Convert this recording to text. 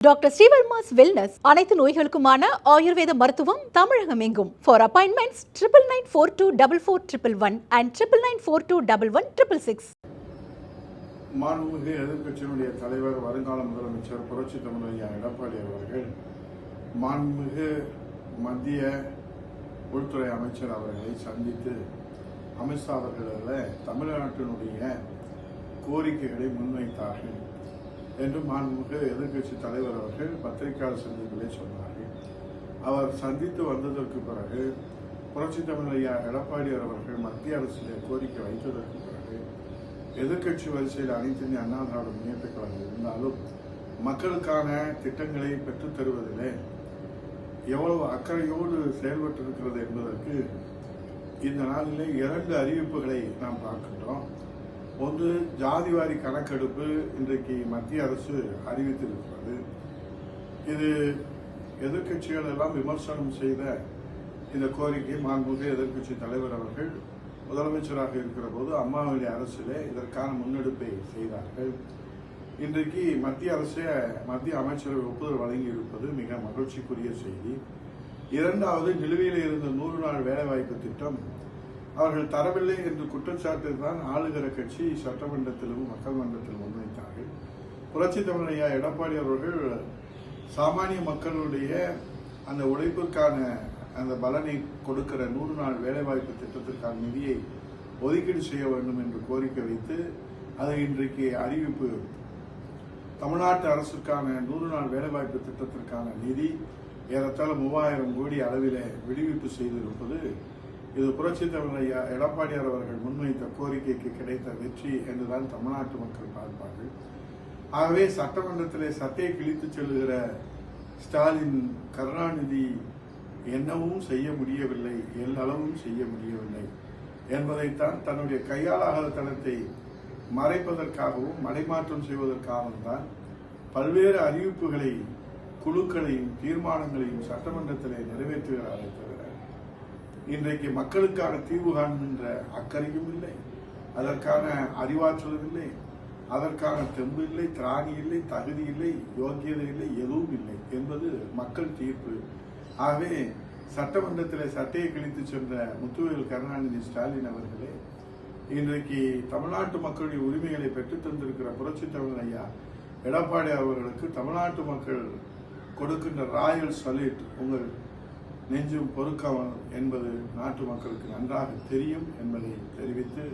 Doctor Srivarma's wellness அனைத்து நோய்களுக்குமான ஆயுர்வேத மருத்துவம் தமிழகம் எங்கும் for appointments triple nine four two double four triple one and triple nine four two double one triple six மாண்புமிகு எதிர்கட்சியினுடைய தலைவர் வருங்கால முதலமைச்சர் புரட்சி தமிழையா எடப்பாடி அவர்கள் மாண்புமிகு மத்திய உள்துறை அமைச்சர் அவர்களை சந்தித்து அமித்ஷா அவர்களில் தமிழ்நாட்டினுடைய கோரிக்கைகளை முன்வைத்தார்கள். என்று மாண்புமிகு எதிர்க்கட்சி தலைவர் அவர்கள் பத்திரிகையாளர் சந்திப்பிலே சொன்னார்கள். அவர் சந்தித்து வந்ததற்கு பிறகு புரட்சி தமிழையா எடப்பாடி அவர்கள் மத்திய அரசிலே கோரிக்கை வைத்ததற்கு பிறகு எதிர்க்கட்சி வரிசையில் அனைத்து அண்ணா திராவிட முன்னேற்ற கழகம் இருந்தாலும் மக்களுக்கான திட்டங்களை பெற்றுத் தருவதிலே எவ்வளவு அக்கறையோடு செயல்பட்டிருக்கிறது என்பதற்கு இந்த நாளிலே இரண்டு அறிவிப்புகளை நாம் பார்க்கின்றோம். ஒன்று ஜாதிவாரி கணக்கெடுப்பு இன்றைக்கு மத்திய அரசு அறிவித்திருக்கிறது. இது எதிர்கட்சிகள் எல்லாம் விமர்சனம் செய்த இந்த கோரிக்கை மாண்புமிகு எதிர்க்கட்சி தலைவர் அவர்கள் முதலமைச்சராக இருக்கிற போது அம்மாவுடைய அரசிலே இதற்கான முன்னெடுப்பை செய்தார்கள். இன்றைக்கு மத்திய அரசே மத்திய அமைச்சரவை ஒப்புதல் வழங்கி இருப்பது மிக மகிழ்ச்சிக்குரிய செய்தி. இரண்டாவது நிலுவையில் இருந்த நூறு நாள் வேலைவாய்ப்பு திட்டம் அவர்கள் தரவில்லை என்று குற்றச்சாட்டு தான் ஆளுகிற கட்சி சட்டமன்றத்திலும் மக்கள் மன்றத்திலும் முன்வைத்தார்கள் புரட்சி தமிழையா எடப்பாடி அவர்கள் சாமானிய மக்களுடைய அந்த உழைப்புக்கான அந்த பலனை கொடுக்கிற நூறு நாள் வேலைவாய்ப்பு திட்டத்திற்கான நிதியை ஒதுக்கீடு செய்ய வேண்டும் என்று கோரிக்கை வைத்து அது இன்றைக்கு அறிவிப்பு. தமிழ்நாட்டு அரசுக்கான நூறு நாள் வேலைவாய்ப்பு திட்டத்திற்கான நிதி ஏறத்தாழ மூவாயிரம் கோடி அளவிலே விடுவிப்பு செய்திருப்பது இது புரட்சி தமிழையா எடப்பாடியார் அவர்கள் முன்வைத்த கோரிக்கைக்கு கிடைத்த வெற்றி என்றுதான் தமிழ்நாட்டு மக்கள் பார்ப்பார்கள். ஆகவே சட்டமன்றத்திலே சட்டையை கிழித்து செல்லுகிற ஸ்டாலின் கருணாநிதி என்னவும் செய்ய முடியவில்லை எல்லளவும் செய்ய முடியவில்லை என்பதைத்தான் தன்னுடைய கையாளாகாத தனத்தை மறைப்பதற்காகவும் மடைமாற்றம் செய்வதற்காகவும் தான் பல்வேறு அறிவிப்புகளை குழுக்களையும் தீர்மானங்களையும் சட்டமன்றத்திலே நிறைவேற்றுகிறார்கள் தவிர இன்றைக்கு மக்களுக்கான தீர்வு காண்கின்ற அக்கறையும் இல்லை. அதற்கான அறிவாற்றலும் இல்லை. அதற்கான தெம்பு இல்லை திராணி இல்லை தகுதி இல்லை யோக்கியதை இல்லை எதுவும் இல்லை என்பது மக்கள் தீர்ப்பு. ஆகவே சட்டமன்றத்தில் சட்டையை கிழித்து சென்ற முத்துவேல் கருணாநிதி ஸ்டாலின் அவர்களே இன்றைக்கு தமிழ்நாட்டு மக்களுடைய உரிமைகளை பெற்றுத் தந்திருக்கிற புரட்சி தமிழ் ஐயா எடப்பாடி அவர்களுக்கு தமிழ்நாட்டு மக்கள் கொடுக்கின்ற ராயல் சல்யூட். உங்கள் நெஞ்சும் பொறுக்காமல் என்பது நாட்டு மக்களுக்கு நன்றாக தெரியும் என்பதை தெரிவித்து